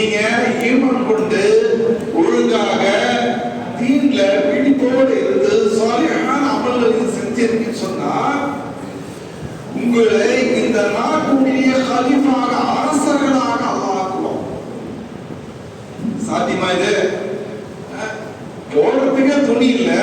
நீங்க ஈமன் கொண்டு ஒழுங்காக தீன்ல பிடிப்போடு இருந்து சாலியான அமல்கள் செஞ்சிருக்கீங்கன்னு சொன்னா உங்களை இந்த நாட்டுடைய கலிஃபாக அரசர்களாக அல்லாக்குவோம். சாத்தியமா இது? போடுறதுக்கே துணி இல்லை.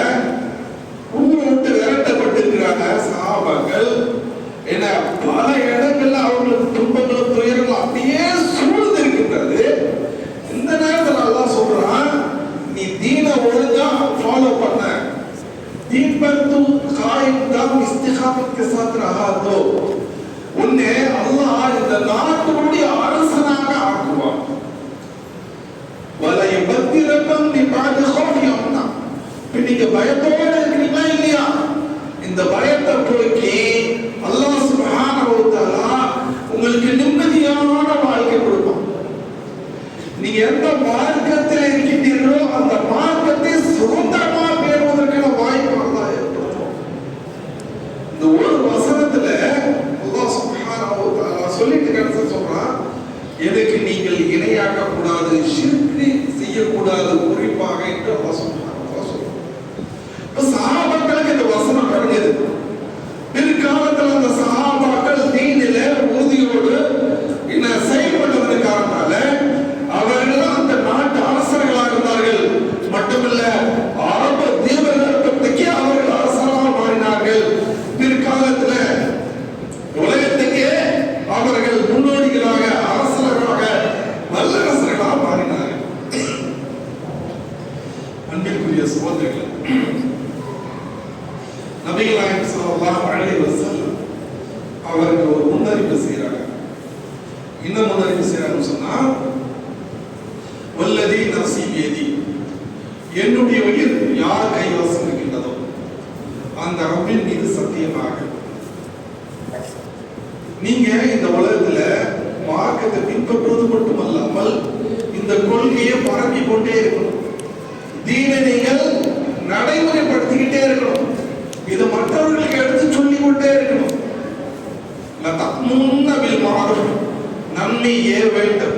சுமந்திருக்கலாம் நபிகள் நாயகம் சொல்லலாம் அழகி வசல் அவருக்கு ஒரு முன்னறிவு செய்கிறாங்க. என்ன முன்னறிவு செய்கிறாங்கன்னு சொன்னால் வல்லதி நரசி வேதி என்னுடைய உயிர் யார் கைவசம் இருக்கின்றதோ அந்த ரப்பின் மீது சத்தியமாக. நீங்க இந்த உலகத்துல மார்க்கத்தை பின்பற்றுவது மட்டுமல்லாமல் இந்த கொள்கையை பரப்பி கொண்டே இருக்கணும். தீனை நீங்கள் நடைமுறைப்படுத்திக்கிட்டே இருக்கணும். இது மற்றவர்களுக்கு எடுத்து சொல்லி கொண்டே இருக்கணும் நன்மை ஏ வேண்டும்.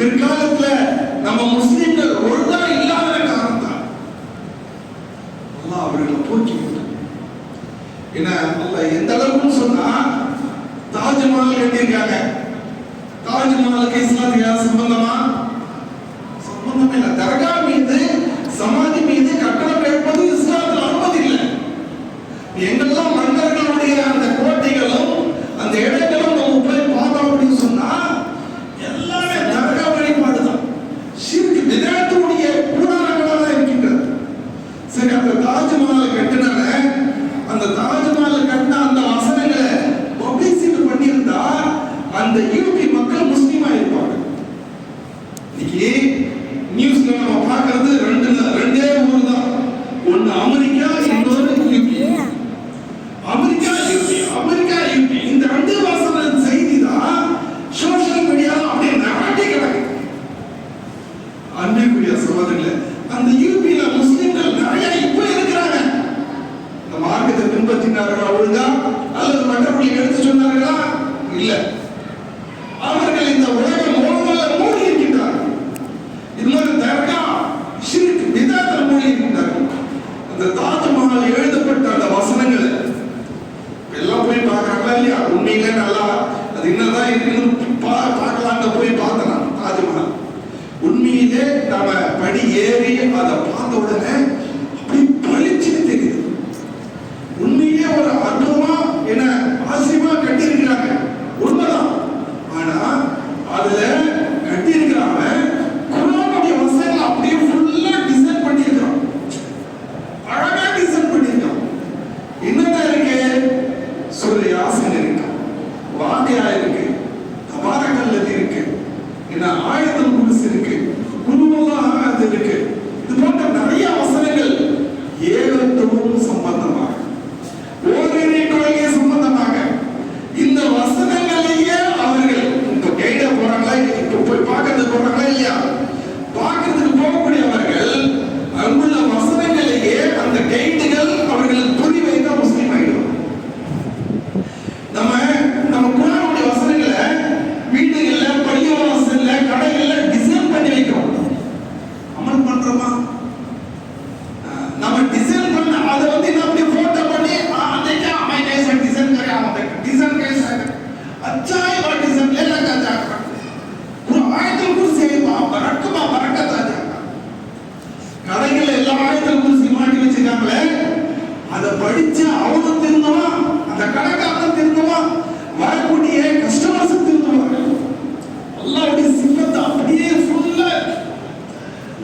பிற்காலத்துல நம்ம முஸ்லிம்கள் ஒழுங்கா இல்லாத காரணம் தான் அல்லாஹ் அவர்களை போக்கி ஏன்னா அல்லாஹ் எந்த அளவுக்கு சொன்னா தாஜ்மஹால் கட்டியிருக்காங்க. தாஜ்மஹாலுக்கு இஸ்லாத்துக்கு சம்பந்தமா? How many guys you ஆயத்தில் குறிச்சி மாட்டி வச்சிருக்காங்களே அதை படிச்சு அவனும் திருந்தவன் அந்த கடைக்காரன் திருந்தவன் வரக்கூடிய கஸ்டமர்ஸ் திருந்தவன் அல்லாவுடைய சிப்பத்தை அப்படியே ஃபுல்லா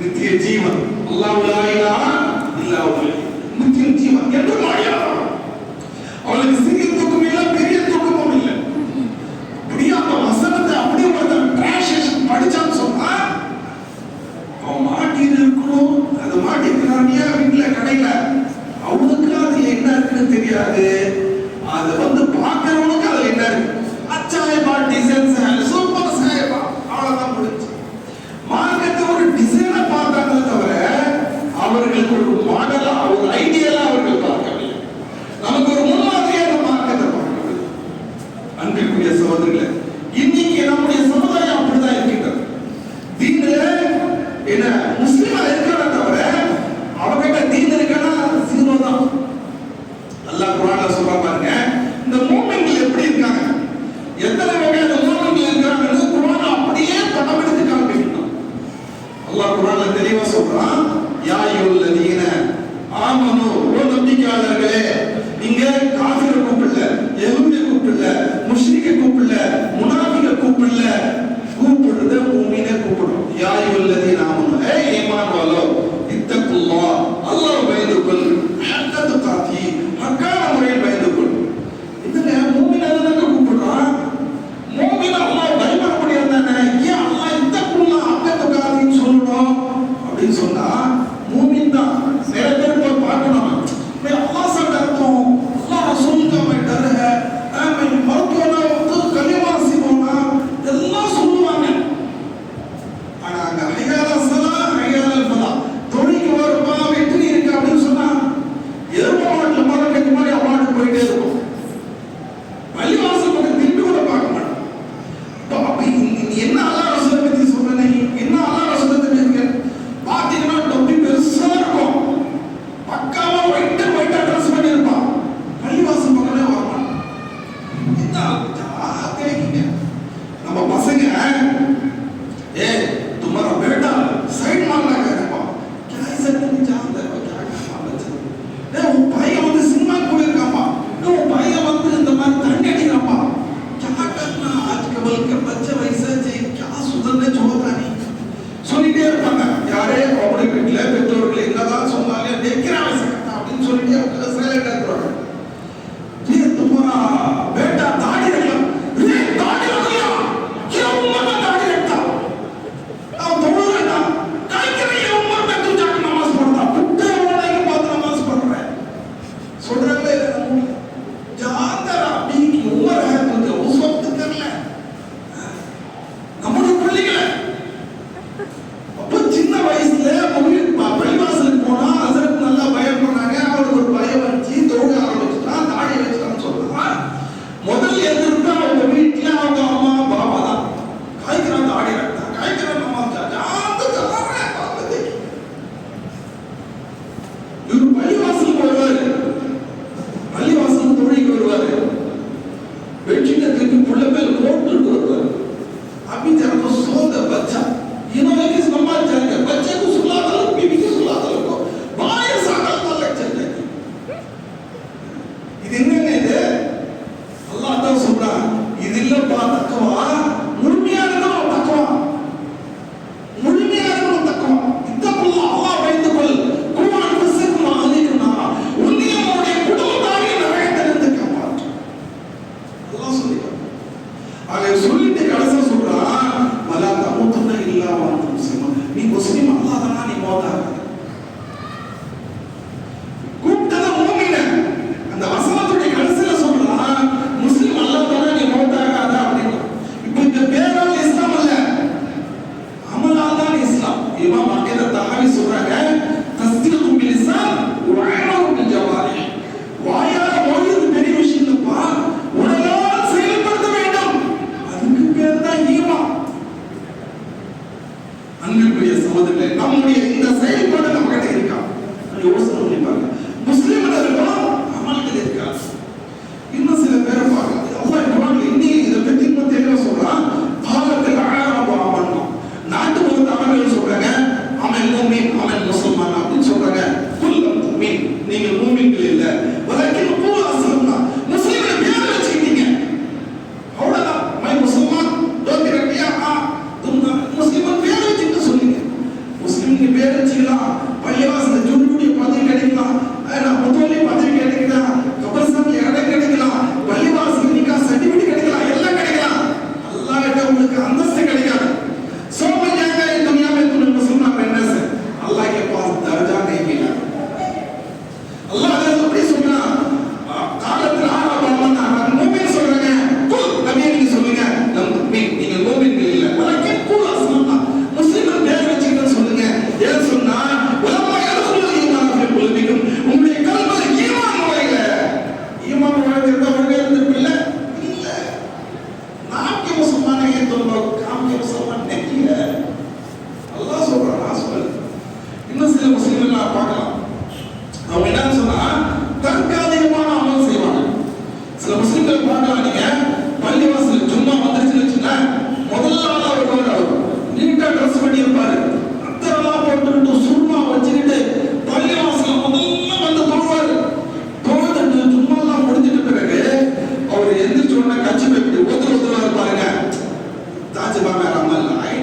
நித்திய ஜீவன். அல்லாவுடைய இல்ல அன்பிற்குரிய சகோதரர்களை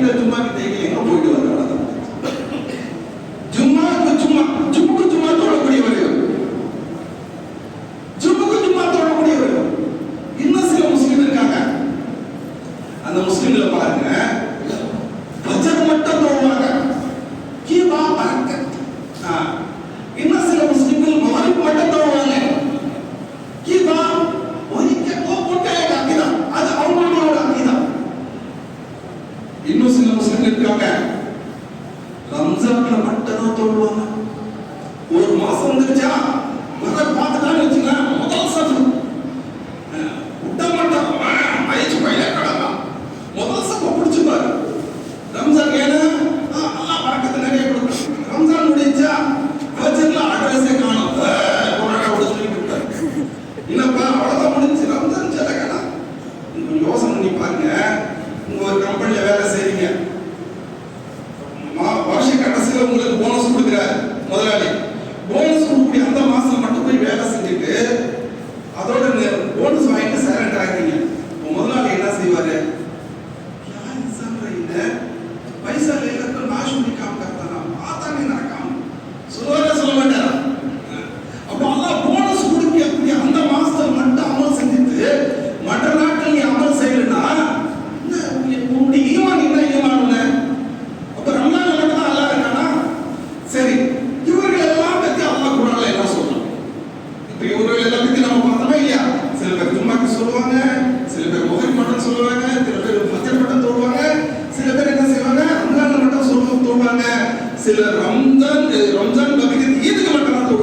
ainda tu mag tem que ir, não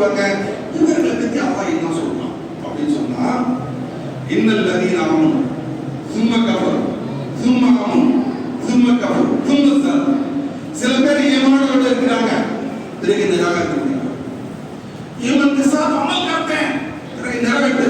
சொல்லுவாங்க. இவர்களை பற்றி என்ன சொல்றான்? அப்படின்னு சொன்னா இன்னல் லதி ராமன் சும்ம கபர் சும்ம அவன் சும்ம கபர் சும்ம சார். சில பேர் ஈமானோட இருக்கிறாங்க. பிறகு நிராகரிக்கிறாங்க இவன் திசா அமல் காத்தேன் பிறகு நிராகரித்து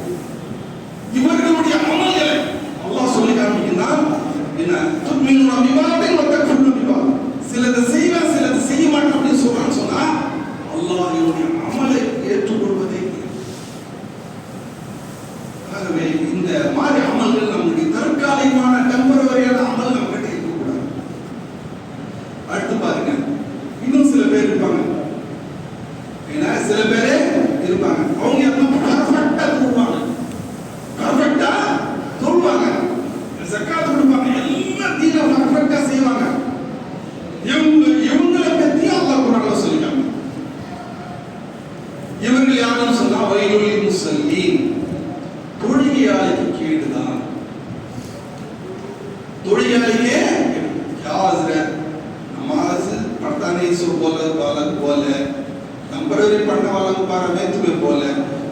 இவங்க யாருன்னு சொன்னா வயலுலி முசல்லி தொழிலாளிக்கு கேடுதான் தொழிலாளிக்கே नमाज पढ़ता नहीं सो बोले बालक बोले नंबर भी पढ़ने वाला को बारे में तुम्हें बोले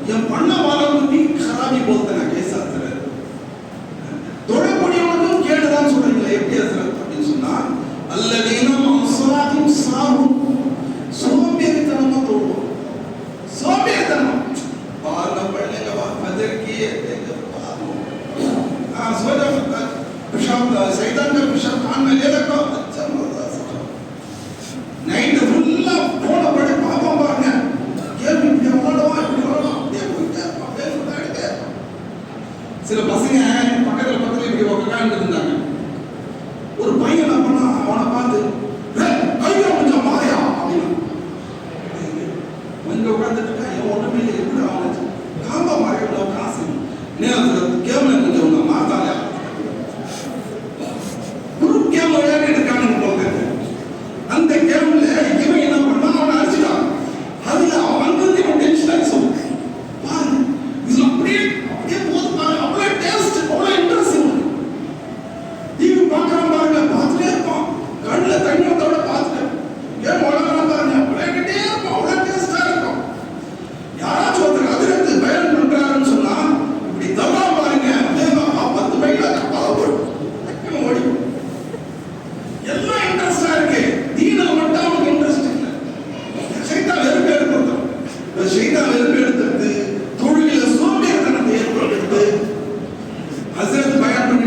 ये पढ़ने वाला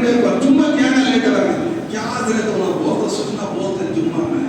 ಸುಮ್ಮನೆ ಜ್ಞಾನ ಲೇಟ್ ಯಾವ್ದು ಬೋಧ ಸುಮ್ಮನೆ ಬೋಧ ಜುಮ್ಮಾ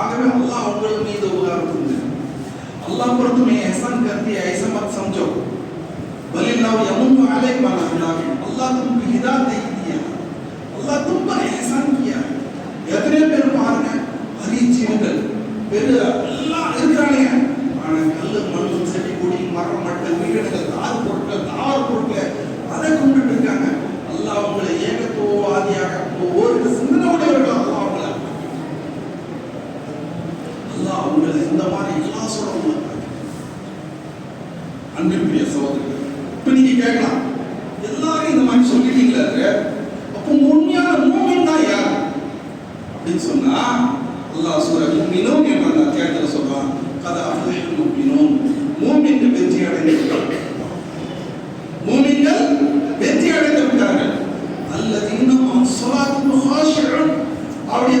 ஆகவே அல்லாஹ் உங்கள் மீது உதாரணம் अल्लाह पर तुम्हें ऐसा कर दिया ऐसा मत समझो। बलिल्लाहु यमुनु अलैक मा अल्लाह तुमको हिदायत दे दिया। अल्लाह तुम पर ऐसा किया। எத்தனை பேர் பாருங்க ஹரி ஜீவங்கள் फिर சொல்லாத்தும் அவருடைய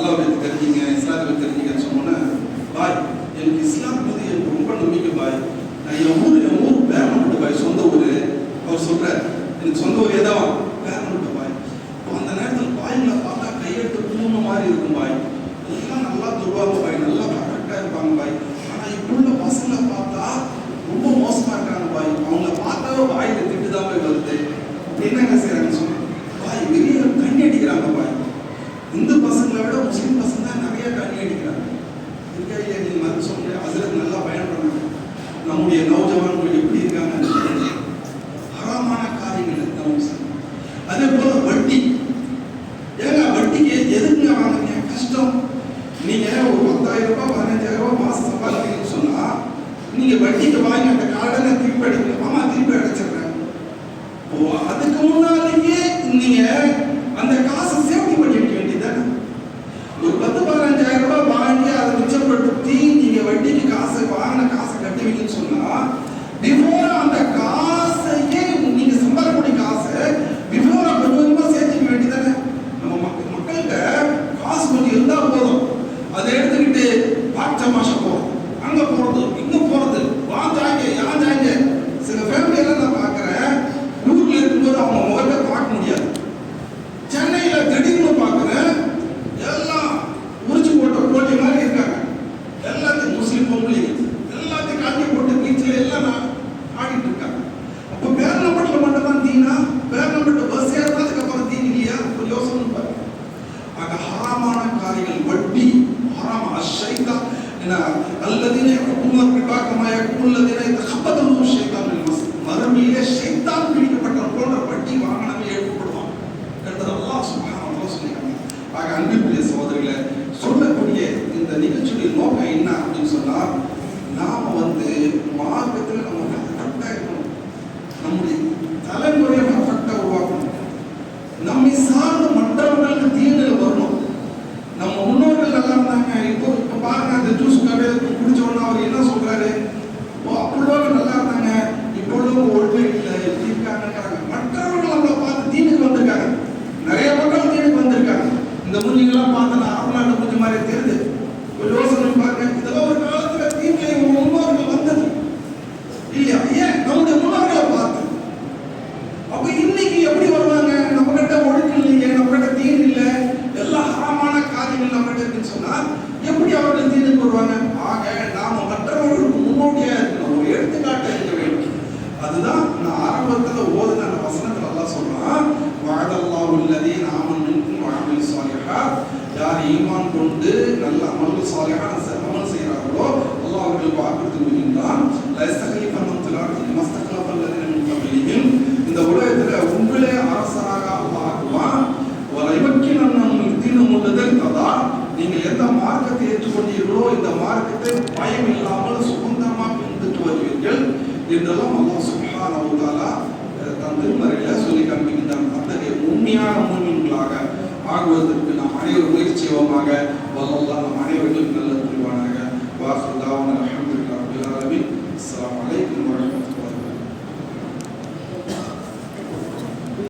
அல்லாஹ் எனக்கு தெரிஞ்சுங்க இஸ்லாத்தை தெரிஞ்சுங்கன்னு சொன்னோன்னே பாய் எனக்கு இஸ்லாம் மீது எனக்கு ரொம்ப நம்பிக்கை பாய். நான் என் ஊர் என் ஊர் பேரமட்டு பாய் சொந்த ஊர். அவர் சொல்கிறார் எனக்கு சொந்த ஊர் எதாவது பேரமட்டு Yeah. ثم اتباع ما يقول الذين